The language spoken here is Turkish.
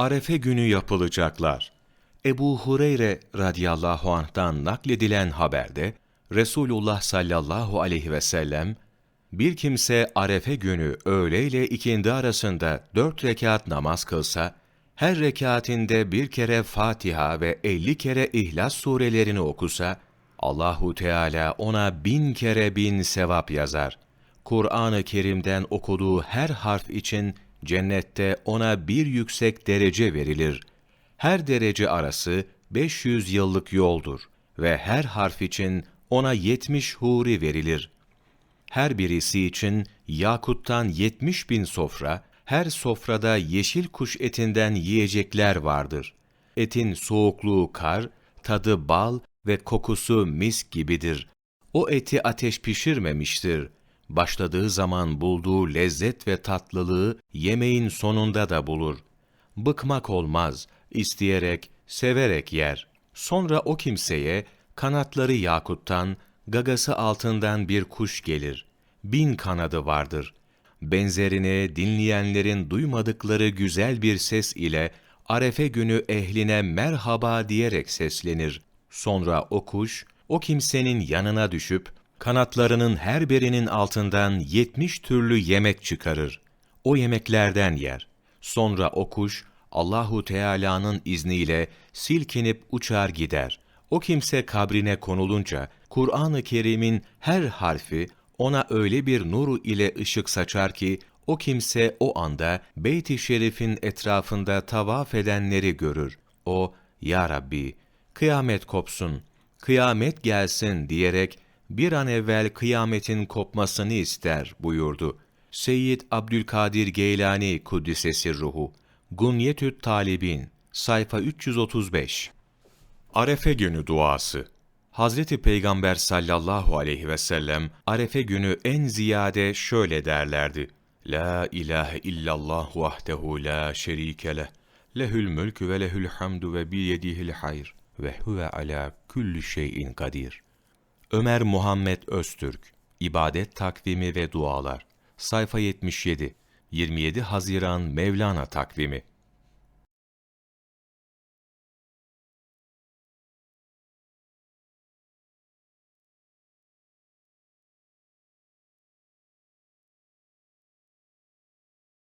Arefe günü yapılacaklar. Ebu Hureyre radıyallahu anh'tan nakledilen haberde, Resulullah sallallahu aleyhi ve sellem, bir kimse Arefe günü öğle ile ikindi arasında dört rekat namaz kılsa, her rekatinde bir kere Fatiha ve elli kere İhlas surelerini okusa, Allahu Teala ona bin kere bin sevap yazar. Kur'an-ı Kerim'den okuduğu her harf için cennette ona bir yüksek derece verilir. Her derece arası 500 yıllık yoldur ve her harf için ona 70 huri verilir. Her birisi için yakuttan 70 bin sofra, her sofrada yeşil kuş etinden yiyecekler vardır. Etin soğukluğu kar, tadı bal ve kokusu mis gibidir. O eti ateş pişirmemiştir. Başladığı zaman bulduğu lezzet ve tatlılığı yemeğin sonunda da bulur. Bıkmak olmaz, isteyerek, severek yer. Sonra o kimseye kanatları yakuttan, gagası altından bir kuş gelir. Bin kanadı vardır. Benzerini dinleyenlerin duymadıkları güzel bir ses ile Arefe günü ehline merhaba diyerek seslenir. Sonra o kuş, o kimsenin yanına düşüp, kanatlarının her birinin altından yetmiş türlü yemek çıkarır. O yemeklerden yer. Sonra o kuş, Allahu Teala'nın izniyle silkinip uçar gider. O kimse kabrine konulunca, Kur'an-ı Kerim'in her harfi ona öyle bir nuru ile ışık saçar ki, o kimse o anda Beyt-i Şerif'in etrafında tavaf edenleri görür. O, Ya Rabbi, kıyamet kopsun, kıyamet gelsin diyerek bir an evvel kıyametin kopmasını ister buyurdu. Seyyid Abdülkadir Geylani Kuddisesi Ruhu, Gunyetü't Talibin, sayfa 335 Arefe günü duası Hazreti Peygamber sallallahu aleyhi ve sellem Arefe günü en ziyade şöyle derlerdi. La ilahe illallah vahdehu la şerike leh. Lehül mülkü ve lehül hamdu ve biyedihil hayr ve huve ala kulli şeyin kadir. Ömer Muhammed Öztürk İbadet Takvimi ve Dualar Sayfa 77 27 Haziran Mevlana Takvimi